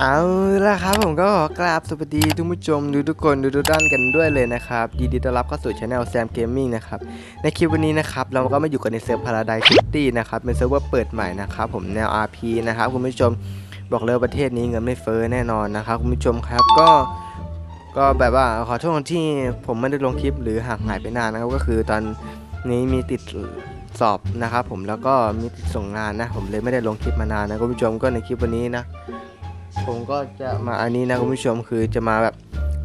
เอาละครับผมก็ขอกราบสวัสดีทุกผู้ชมดูทุกคนดูทุกด้านกันด้วยเลยนะครับยินดีต้อนรับเข้าสู่ช anel Sam Gaming นะครับในคลิปวันนี้นะครับเราก็มาอยู่กันในเซิร์ฟ Paradise City นะครับเป็นเซิร์ฟเวอร์เปิดใหม่นะครับผมแนว RP นะครับคุณผู้ชมบอกเลยประเทศนี้เงินไม่เฟ้อแน่นอนนะครับคุณผู้ชมครับก็ก็แบบว่าขอโทษที่ผมไม่ได้ลงคลิปหรือห่างหายไปนานนะครับก็คือตอนนี้มีติดสอบนะครับผมแล้วก็มีติดส่งงานนะผมเลยไม่ได้ลงคลิปมานานนะคุณผู้ชมก็ในคลิปวันนี้นะ ผมก็จะมาอันนี้นะคุณผู้ชมคือจะมาแบบ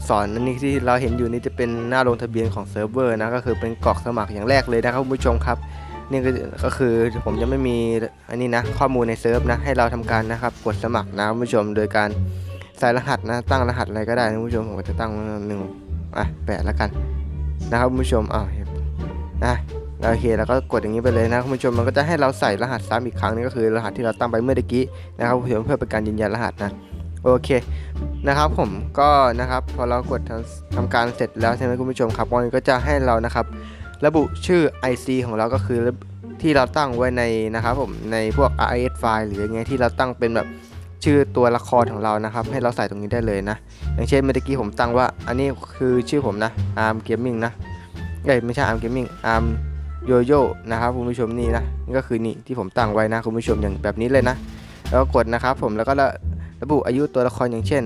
สอนอันนี้ที่เราเห็นอยู่นี่จะเป็นหน้าลงทะเบียนของเซิร์ฟเวอร์นะก็คือเป็นกรอกสมัครอย่างแรกเลยนะครับคุณผู้ชมครับนี่ก็คือผมจะไม่มีอันนี้นะข้อมูลในเซิร์ฟนะให้เราทำการนะครับกดสมัครนะคุณผู้ชม โดยการใส่รหัสนะตั้งรหัสอะไรก็ได้นะคุณผู้ชมผมจะตั้งหนึ่งอะแปดแล้วกันนะครับคุณผู้ชมอ้าวเโอเคแล้วก็กดอย่างนี้ไปเลยนะคุณผู้ชมมันก็จะให้เราใส่รหัสซ้ำอีกครั้งนึงก็คือรหัสที่เราตั้งไปเมื่อกี้นะครับคุณผู้ชมเพื่อเป็นการยืนยันรหัสนะโอเคนะครับผมก็นะครับพอเรากดทำทำการเสร็จแล้วใช่ไหมคุณผู้ชมครับมันก็จะให้เรานะครับ ระบุชื่อ IC ของเราก็คือที่เราตั้งไว้ในนะครับผมในพวก RIS ไฟล์หรือไงที่เราตั้งเป็นแบบชื่อตัวละครของเรานะครับ ให้เราใส่ตรงนี้ได้เลยนะ อย่างเช่นเมื่อกี้ผมตั้งว่า อันนี้คือชื่อผมนะ Arm Gaming นะเอ้ยไม่ใช่ Arm Gaming Arm โยโย่นะครับคุณผู้ชมนี่นะนี่ก็คือนี่ที่ผมตั้งไว้นะคุณผู้ชมอย่างแบบนี้เลยนะ แล้วก็กดนะครับผมแล้วก็ระระบุอายุตัวละครอย่างเช่น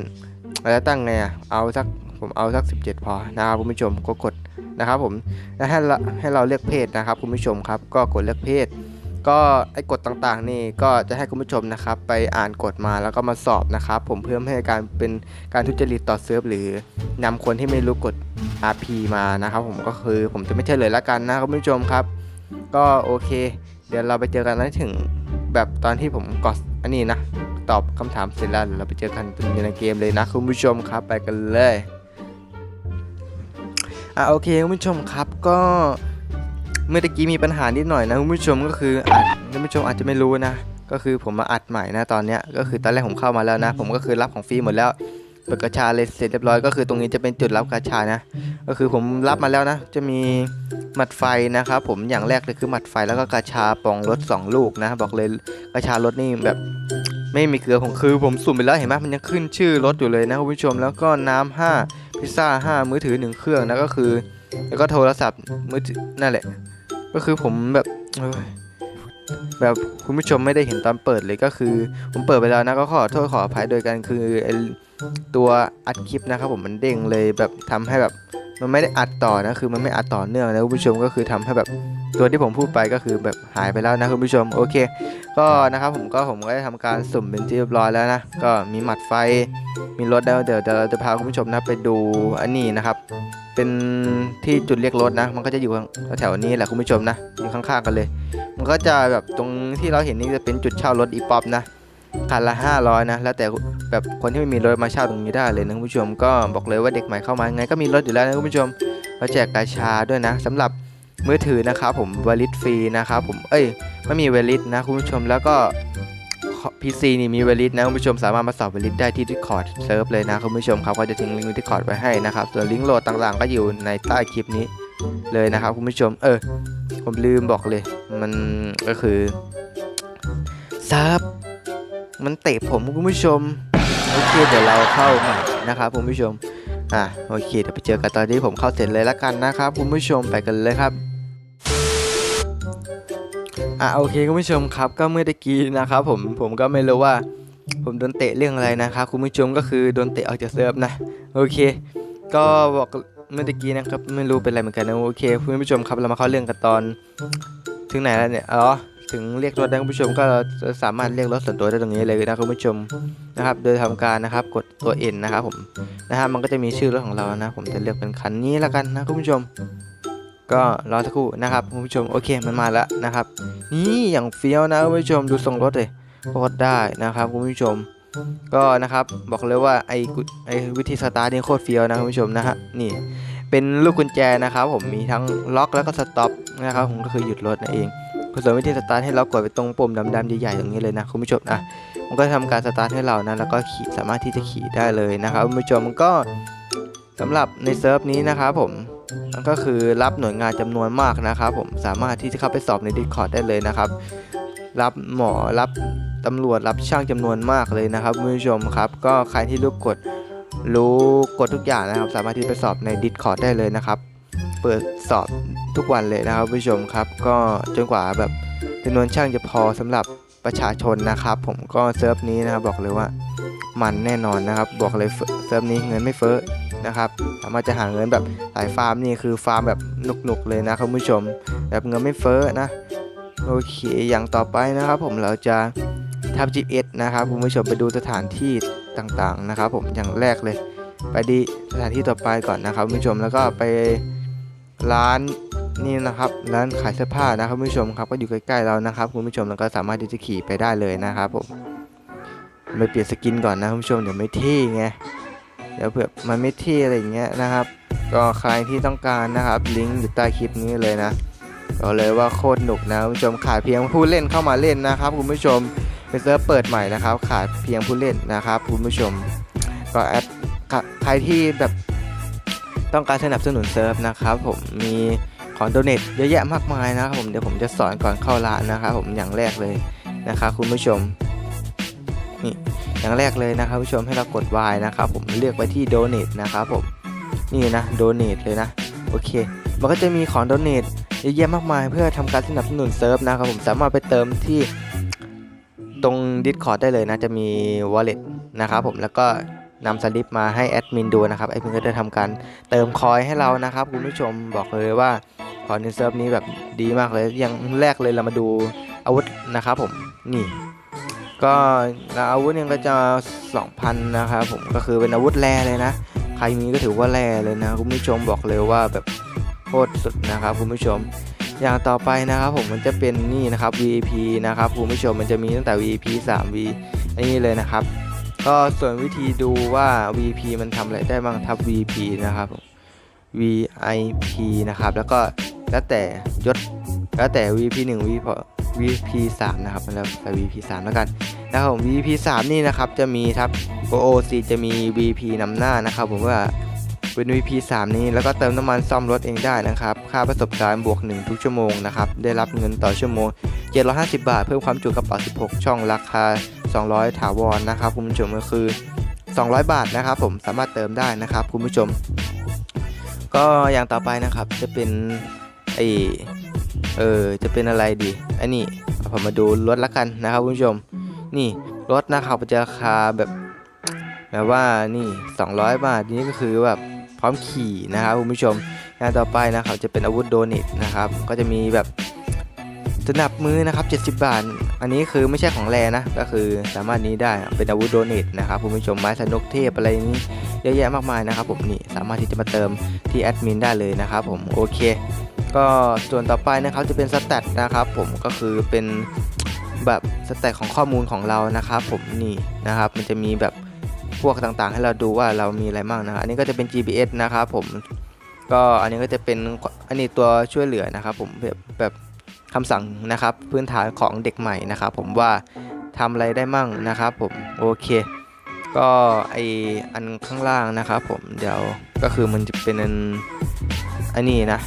เราจะตั้งไงอะเอาสักผมเอาสัก 17 พอนะครับคุณผู้ชมก็กดนะครับผมแล้วให้เราให้เราเลือกเพศนะครับคุณผู้ชมครับ ก็กดเลือกเพศ ก็ไอ้กฎต่างๆนี่ก็จะให้คุณผู้ชมนะครับไปอ่านกฎมาแล้วก็มาสอบนะครับ ผมเพื่อไม่ให้การเป็นการทุจริตต่อเซิร์ฟหรือนำคนที่ไม่รู้กฎ RP มานะครับ ผมก็คือผมจะไม่เฉลยละกันนะคุณผู้ชมครับ ก็โอเค เดี๋ยวเราไปเจอกันแล้วถึงแบบตอนที่ผมกดอันนี้นะตอบคำถามเสร็จแล้วเดี๋ยวเราไปเจอกันในเกมเลยนะคุณผู้ชมครับไปกันเลยอะโอเคคุณผู้ชมครับก็ เมื่อกี้มีปัญหานิดหน่อยนะคุณผู้ชมก็คืออาจคุณผู้ชมอาจจะไม่รู้นะ ก็คือผมมาอัดใหม่นะตอนเนี้ยก็คือตอนแรกผมเข้ามาแล้วนะ ผมก็คือรับของฟรีหมดแล้วเปิดกระชาเลยเสร็จเรียบร้อยก็คือตรงนี้จะเป็นจุดรับกระชานะ ก็คือผมรับมาแล้วนะ จะมีหมัดไฟนะครับผมอย่างแรกเลยคือหมัดไฟแล้วก็กระชาปองรถสองลูกนะ บอกเลยกระชารถนี่แบบไม่มีเกลือผมคือผมสุ่มไปแล้วเห็นไหมมันยังขึ้นชื่อรถอยู่เลยนะคุณผู้ชมแล้วก็น้ำห้าพิซซ่าห้ามือถือหนึ่งเครื่องนะก็คือ แล้วก็โทรศัพท์มือถือนั่นแหละ ก็คือผมแบบแบบคุณผู้ชมไม่ได้เห็นตอนเปิดเลยก็คือ ผมเปิดไปแล้วนะก็ขอโทษขออภัยโดยกันคือตัวอัดคลิปนะครับผมมันเด้งเลยแบบทำให้แบบ มันไม่ได้อัดต่อนะคือมันไม่อัดต่อเนื่องนะคุณผู้ชมก็คือทำให้แบบตัวที่ผมพูดไปก็คือแบบหายไปแล้วนะคุณผู้ชมโอเค ก็นะครับผมก็ผมก็ได้ทำการสุ่มเป็นที่เรียบร้อยแล้วนะก็มีหมัดไฟมีรถแล้วเดี๋ยวเราจะพาคุณผู้ชมนะไปดูอันนี้นะครับเป็นที่จุดเรียกรถนะ มันก็จะอยู่แถวๆนี้แหละคุณผู้ชมนะอยู่ข้างๆกันเลย มันก็จะแบบตรงที่เราเห็นนี่จะเป็นจุดเช่ารถอีป๊อปนะ คันละ 500 นะ แล้วแต่แบบคนที่ไม่มีรถมาเช่าตรงนี้ได้เลยนะคุณผู้ชมก็บอกเลยว่าเด็กใหม่เข้ามาไงก็มีรถอยู่แล้วนะคุณผู้ชมเขาแจกกาชาด้วยนะสำหรับมือถือนะครับผมวลิตฟรีนะครับผมเอ้ยไม่มีเวลิตนะคุณผู้ชมแล้วก็ PC นี่มีเวลิตนะคุณผู้ชมสามารถมาสอบเวลิตได้ที่ Discord เซิร์ฟเลยนะคุณผู้ชมครับก็จะทิ้งลิงก์ Discord ไว้ให้นะครับส่วนลิงก์โหลดต่างๆ ก็อยู่ในใต้คลิปนี้เลยนะครับคุณผู้ชมเออผมลืมบอกเลย มันก็คือซิร์ฟ มันเตะผมคุณผู้ชมโอเคเดี๋ยวเราเข้าใหม่นะครับคุณผู้ชมอะโอเคเดี๋ยวไปเจอกันตอนที่ผมเข้าเสร็จเลยละกันนะครับคุณผู้ชมไปกันเลยครับอะโอเคคุณผู้ชมครับก็เมื่อตะกี้นะครับผมผมก็ไม่รู้ว่า ผมโดนเตะเรื่องอะไรนะครับคุณผู้ชมก็คือโดนเตะออกจากเซิร์ฟนะโอเค ก็บอกเมื่อตะกี้นะครับไม่รู้เป็นอะไรเหมือนกันนะโอเคคุณผู้ชมครับเรามาเข้าเรื่องกันตอน ถึงไหนแล้วเนี่ยอ๋อ ถึงเรียกรถได้คุณผู้ชมก็เราจะสามารถเรียกรถส่วนตัวได้ตรงนี้เลยนะคุณผู้ชมนะครับ โดยทำการนะครับกดตัว N นะครับผมนะฮะมันก็จะมีชื่อรถของเรานะ ผมจะเลือกเป็นคันนี้แล้วกันนะคุณผู้ชม ก็รอสักครู่นะครับคุณผู้ชมโอเคมันมาแล้วนะครับ นี่อย่างเฟี้ยวนะคุณผู้ชมดูทรงรถเลยโคตรได้นะครับคุณผู้ชม ก็นะครับบอกเลยว่าไอ้กุไอ้วิธีสตาร์ทนี่โคตรเฟี้ยวนะคุณผู้ชมนะฮะนี่เป็นลูกกุญแจนะครับผมมีทั้งล็อกแล้วก็สต็อปนะครับผมก็คือหยุดรถนั่นเอง ส่วนวิธีสตาร์ทให้เรากดไปตรงปุ่มดำๆใหญ่ๆตรงนี้เลยนะคุณผู้ชมอะมันก็ทำการสตาร์ทให้เรานะแล้วก็ขี่สามารถที่จะขี่ได้เลยนะครับคุณผู้ชมมันก็สำหรับในเซิร์ฟนี้นะครับผมมันก็คือรับหน่วยงานจำนวนมากนะครับผมสามารถที่จะเข้าไปสอบใน Discord ได้เลยนะครับ รับหมอรับตำรวจรับช่างจำนวนมากเลยนะครับคุณผู้ชมครับ ก็ใครที่รู้กฎรู้กฎทุกอย่างนะครับ สามารถที่ไปสอบใน Discord ได้เลยนะครับ เปิดสอบทุกวันเลยนะครับคุณผู้ชมครับ ก็จนกว่าแบบจำนวนช่างจะพอสำหรับประชาชนนะครับ ผมก็เซิร์ฟนี้นะครับบอกเลยว่ามันแน่นอนนะครับ บอกเลยเซิร์ฟนี้เงินไม่เฟ้อนะครับสามารถจะหาเงินแบบสายฟาร์มนี่คือฟาร์มแบบหนุกๆเลยนะครับคุณผู้ชม แบบเงินไม่เฟ้อนะโอเคอย่างต่อไปนะครับ ผมเราจะทำ GPS นะครับคุณผู้ชมไปดูสถานที่ต่างๆนะครับ ผมอย่างแรกเลย ไปดีสถานที่ต่อไปก่อนนะครับคุณผู้ชมแล้วก็ไป ร้านนี่นะครับร้านขายเสื้อผ้านะครับคุณผู้ชมครับก็อยู่ใกล้ๆเรานะครับคุณผู้ชมแล้วก็สามารถที่จะขี่ไปได้เลยนะครับผมไปเปลี่ยนสกินก่อนนะคุณผู้ชมเดี๋ยวไม่เท่ไงเดี๋ยวเผื่อมันไม่เท่อะไรอย่างเงี้ยนะครับ ก็ใครที่ต้องการนะครับลิงก์อยู่ใต้คลิปนี้เลยนะบอกเลยว่าโคตรหนุกนะคุณผู้ชมขาดเพียงผู้เล่นเข้ามาเล่นนะครับคุณผู้ชมเป็นเซิร์ฟเปิดใหม่นะครับ ขาดเพียงผู้เล่นนะครับคุณผู้ชม ก็แอดใครที่แบบ ต้องการสนับสนุนเซิร์ฟนะครับผมมีของโดเนทเยอะแยะมากมายนะครับผมเดี๋ยวผมจะสอนก่อนเข้าร้านนะครับผมอย่างแรกเลยนะครับคุณผู้ชมนี่อย่างแรกเลยนะครับผู้ชมให้เรากด Y นะครับผมเลือกไปที่ Donate นะครับผมนี่นะ Donate เลยนะโอเค มันก็จะมีของ Donate เยอะแยะมากมาย เพื่อทำการสนับสนุนเซิร์ฟนะครับผมสามารถไปเติมที่ตรง Discord ได้เลยนะจะมี Wallet นะครับผมแล้วก็ นำสลิปมาให้แอดมินดูนะครับแอดมินก็จะทำการเติมคอยให้เรานะครับคุณผู้ชมบอกเลยว่าของในเซิร์ฟนี้แบบดีมากเลยอย่างแรกเลยเรามาดูอาวุธนะครับผมนี่ก็อาวุธเนี่ยก็จะ 2,000 นะครับผมก็คือเป็นอาวุธแร่เลยนะ ใครมีก็ถือว่าแร่เลยนะคุณผู้ชมบอกเลยว่าแบบโคตรสุดนะครับคุณผู้ชม อย่างต่อไปนะครับผมมันจะเป็นนี่นะครับ VIP นะครับคุณผู้ชมมันจะมีตั้งแต่ VIP 3 V อันนี้เลยนะครับ ก็ส่วนวิธีดูว่า VP มันทำอะไรได้บ้างทับ VP นะครับ VIP นะครับ แล้วก็แล้วแต่ยศแล้วแต่ VP 1 VP VP 3นะครับแล้วแต่ VP 3แล้วกันนะครับผม VP 3นี่นะครับจะมีทับ OOC จะมี VP นำหน้านะครับผมว่าเป็น VP 3 นี้แล้วก็เติมน้ำมันซ่อมรถเองได้นะครับ ค่าประสบการณ์บวก 1 ทุกชั่วโมงนะครับ ได้รับเงินต่อชั่วโมง 750 บาท เพิ่มความจุกระเป๋า 16 ช่องราคา 200 ถาวรนะครับคุณผู้ชมก็คือ 200 บาทนะครับผมสามารถเติมได้นะครับคุณผู้ชม ก็อย่างต่อไปนะครับจะเป็นไอเออจะเป็นอะไรดีอันนี้ผมมาดูรถละกันนะครับคุณผู้ชม นี่รถนะครับจะราคาแบบแบบว่านี่ 200 บาทนี้ก็คือแบบพร้อมขี่นะครับคุณผู้ชมอย่างต่อไปนะครับจะเป็นอาวุธโดนิตนะครับ ก็จะมีแบบ สนับมือนะครับ 70 บาท อันนี้คือไม่ใช่ของแรนะ ก็คือสามารถนี้ได้เป็นอาวุธโดนิตนะครับคุณผู้ชมไม้สนุกเทพอะไรนี้เยอะแยะมากมายนะครับผมนี่สามารถที่จะมาเติมที่แอดมินได้เลยนะครับผมโอเค ก็ส่วนต่อไปนะครับจะเป็นสแตทนะครับผมก็คือเป็นแบบสแตทของข้อมูลของเรานะครับผมนี่นะครับมันจะมีแบบพวกต่างๆ ให้เราดูว่าเรามีอะไรบ้างนะครับอันนี้ก็จะเป็น GPS นะครับผมก็อันนี้ก็จะเป็นอันนี้ตัวช่วยเหลือนะครับผมแบบแบบ คำสั่งนะครับพื้นฐานของเด็กใหม่นะครับ ผมว่าทำอะไรได้มั่งนะครับ ผมโอเค ก็ไออันข้างล่างนะครับ ผมเดี๋ยวก็คือมันจะเป็นอันอันนี้นะ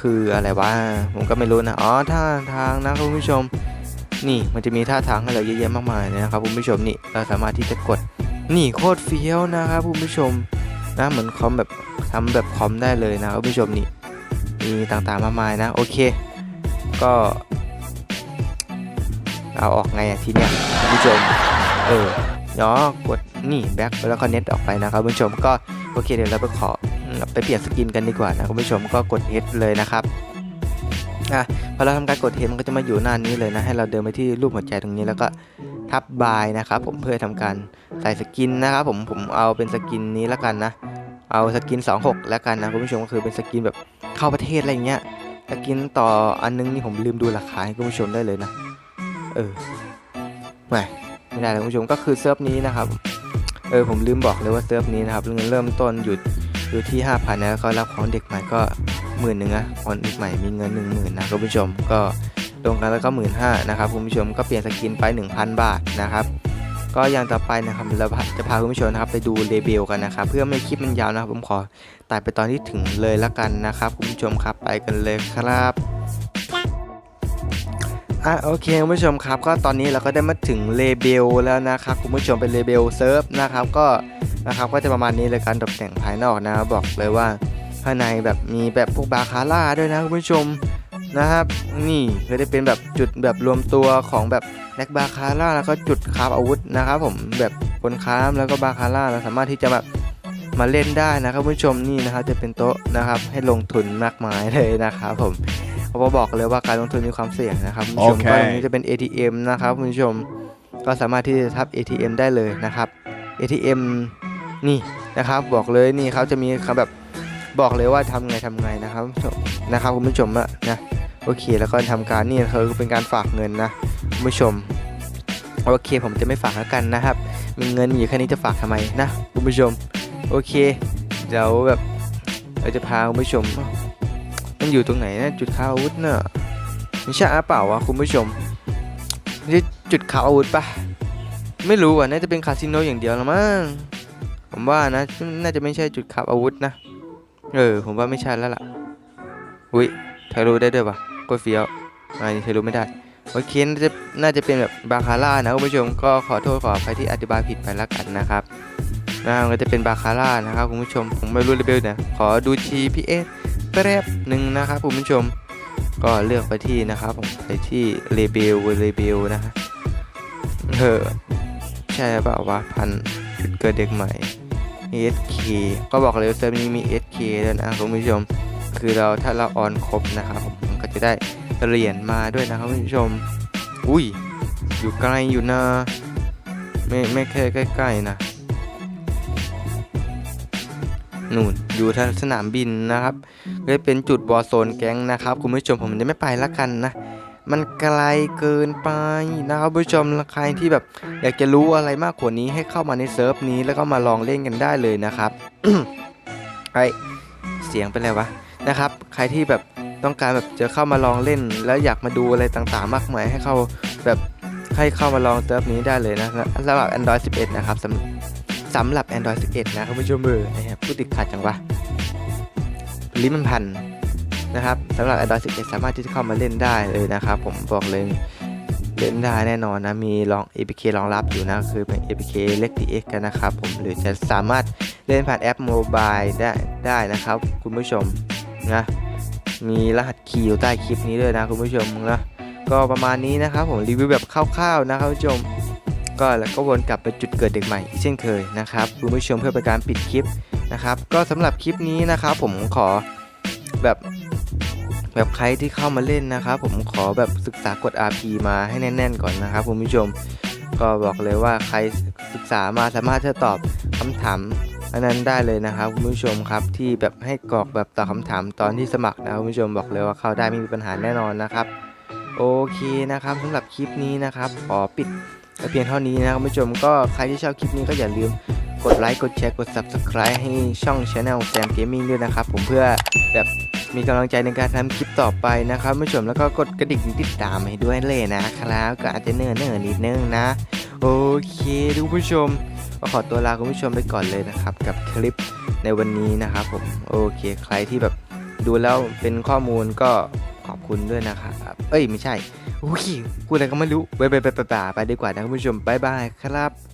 คืออะไรวะผมก็ไม่รู้นะอ๋อท่าทางนะคุณผู้ชม นี่มันจะมีท่าทางให้เราเยอะแยะมากมายเลยนะครับคุณผู้ชมนี่เราสามารถที่จะกดนี่โคตรเฟี้ยวนะครับคุณผู้ชมนะเหมือนคอมแบบทำแบบคอมได้เลยนะคุณผู้ชมนี่มีต่างๆมากมายนะโอเค ก็ เอาออกไงทีเนี้ยคุณผู้ชม เออเนาะกดนี่แบ็คแล้วก็เน็ตออกไปนะครับคุณผู้ชมก็โอเคเดี๋ยวเราไปขอไปเปลี่ยนสกินกันดีกว่านะคุณผู้ชมก็กด H เลยนะครับอะพอเราทำการกด H มันก็จะมาอยู่หน้านี้เลยนะ ให้เราเดินไปที่รูปหัวใจตรงนี้แล้วก็ทับบายนะครับ ผมเพื่อทำการใส่สกินนะครับผมผมเอาเป็นสกินนี้แล้วกันนะ เอาสกิน 26 แล้วกันนะคุณผู้ชมก็คือเป็นสกินแบบเข้าประเทศอะไรเงี้ย สกินต่ออันนึงนี่ผมลืมดูราคาให้คุณผู้ชมได้เลยนะ เออไม่ไม่ได้เลยคุณผู้ชมก็คือเซิร์ฟนี้นะครับ เออผมลืมบอกเลยว่าเซิร์ฟนี้นะครับเงินเริ่มต้นอยู่อยู่ที่5,000นะแล้วก็รับของเด็กใหม่ก็หมื่นหนึ่งนะคนเด็กใหม่มีเงิน1 0,000นะคุณผู้ชมก็ลงกันแล้วก็หมื่นห้านะครับคุณผู้ชมก็เปลี่ยนสกินไป 1,000 บาทนะครับ ก็อย่างต่อไปนะครับเราจะพาคุณผู้ชมนะครับไปดูเลเบลกันนะครับเพื่อไม่คลิปมันยาวนะครับผมขอตัดไปตอนที่ถึงเลยละกันนะครับคุณผู้ชมครับไปกันเลยครับอะโอเคคุณผู้ชมครับ ก็ตอนนี้เราก็ได้มาถึงเลเบลแล้วนะครับคุณผู้ชมเป็นเลเบลเซิร์ฟนะครับก็นะครับก็จะประมาณนี้เลยการตกแต่งภายนอกนะบอกเลยว่าภายในแบบมีแบบพวกบาคาร่าด้วยนะคุณผู้ชมนะครับนี่ก็จะเป็นแบบจุดแบบรวมตัวของแบบ แลกบาคาร่าแล้วก็จุดคราฟอาวุธนะครับผมแบบคนค้ามแล้วก็บาคาร่าเราสามารถที่จะแบบมาเล่นได้นะครับคุณผู้ชมนี่นะครับจะเป็นโต๊ะนะครับให้ลงทุนมากมายเลยนะครับผมเพราะว่าบอกเลยว่าการลงทุนมีความเสี่ยงนะครับคุณผู้ชมโอเคก็ตรงนี้จะเป็น ATM นะครับคุณผู้ชมก็สามารถที่จะทับ ATM ได้เลยนะครับ ATM นี่นะครับบอกเลยนี่เขาจะมีคำแบบบอกเลยว่าทำไงทำไงนะครับนะครับคุณผู้ชมอะนะ โอเค แล้วก็ทำการนี่คือเป็นการฝากเงินนะคุณผู้ชมโอเค ผมจะไม่ฝากแล้วกันนะครับ มีเงินอยู่แค่นี้จะฝากทำไมนะคุณผู้ชม โอเคเดี๋ยวแบบเราจะพาคุณผู้ชม มันอยู่ตรงไหนนะจุดค้าอาวุธเนอะไม่ใช่เปล่าวะคุณผู้ชมไม่ใช่จุดค้าอาวุธปะไม่รู้อะน่าจะเป็นคาสิโนอย่างเดียวละมั้งผมว่านะน่าจะไม่ใช่จุดค้าอาวุธนะเออผมว่าไม่ใช่แล้วล่ะอุ้ยเธอรู้ได้ด้วยปะ โคตรเฟี้ยวอันนี้เธอรู้ไม่ได้โอเคน่าจะน่าจะเป็นแบบบาคาร่านะคุณผู้ชมก็ขอโทษขออภัยที่อธิบายผิดไปล้วกันนะครับนะมันก็จะเป็นบาคาร่านะครับคุณผู้ชมผมไม่รู้เลเบลนะขอดู GPS แป๊บหนึ่งนะครับคุณผู้ชม ก็เลือกไปที่นะครับผมไปที่เลเบลเลเบลนะฮะเออใช่เปล่าวะพันจุดเกิดเด็กใหม่ SK ก็บอกเลยว่าเซิร์ฟนี้มี SK ด้วยนะคุณผู้ชม คือเราถ้าเราออนครบนะครับ ก็จะได้เหรียญมาด้วยนะครับคุณผู้ชม อุ้ย อยู่ไกลอยู่นะ ไม่ไม่แค่ใกล้ๆนะนู่นอยู่ทางสนามบินนะครับก็เป็นจุดบอโซนแก๊งนะครับ คุณผู้ชมผมจะไม่ไปละกันนะ มันไกลเกินไปนะครับผู้ชมใครที่แบบอยากจะรู้อะไรมากกว่านี้ให้เข้ามาในเซิร์ฟนี้แล้วก็มาลองเล่นกันได้เลยนะครับไอเสียงเป็นไรวะนะครับ ใครที่แบบ ต้องการแบบจะเข้ามาลองเล่น แล้วอยากมาดูอะไรต่างๆ มากมายให้เข้าแบบให้เข้ามาลองเซิร์ฟนี้ได้เลยนะสำหรับ Android 11 นะครับสำสำหรับ Android 11 นะคุณผู้ชมเบอร์นะครับพูดติดขัดจังวะลิ้นมันพันนะครับสำหรับ Android 11 สามารถที่จะเข้ามาเล่นได้เลยนะครับ ผมบอกเลยเล่นได้แน่นอนนะ มีรอง APK รองรับอยู่นะ คือเป็น APK เล็ก DX กันนะครับผมหรือจะสามารถเล่นผ่านแอปโมบายได้ได้นะครับ คุณผู้ชมนะ มีรหัสคีย์อยู่ใต้คลิปนี้ด้วยนะคุณผู้ชมนะก็ประมาณนี้นะครับผมรีวิวแบบคร่าวๆนะครับคุณผู้ชม ก็แล้วก็วนกลับไปจุดเกิดเด็กใหม่อีเช่นเคยนะครับคุณผู้ชมเพื่อเป็นการปิดคลิปนะครับก็สำหรับคลิปนี้นะครับผมขอแบบแบบใครที่เข้ามาเล่นนะครับผมขอแบบศึกษากด RP มาให้แน่น ๆ ก่อนนะครับคุณผู้ชม ก็บอกเลยว่าใครศึกษามาสามารถจะตอบคำถาม อันนั้นได้เลยนะครับคุณผู้ชมครับที่แบบให้กรอกแบบตอบคำถามตอนที่สมัครนะคุณผู้ชมบอกเลยว่าเข้าได้ไม่มีปัญหาแน่นอนนะครับโอเคนะครับสำหรับคลิปนี้นะครับขอปิดแต่เพียงเท่านี้นะคุณผู้ชมก็ใครที่ชอบคลิปนี้ก็อย่าลืมกดไลค์กดแชร์กด Subscribe ให้ช่อง Channel Sam Gaming ด้วยนะครับผมเพื่อแบบมีกำลังใจในการทำคลิปต่อไปนะครับคุณผู้ชมแล้วก็กดกระดิ่งติดตามให้ด้วยเลยนะครับก็อาจจะเนิ่นเนิ่นๆนิดนึงนะ โอเคทุกผู้ชม ก็ขอตัวลาคุณผู้ชมไปก่อนเลยนะครับ กับคลิปในวันนี้นะครับผมโอเคใครที่แบบดูแล้วเป็นข้อมูลก็ขอบคุณด้วยนะครับเอ้ยไม่ใช่โอ้ยพูดอะไรก็ไม่รู้ไปไปไปไปไปไปดีกว่านะคุณผู้ชมบายบายครับ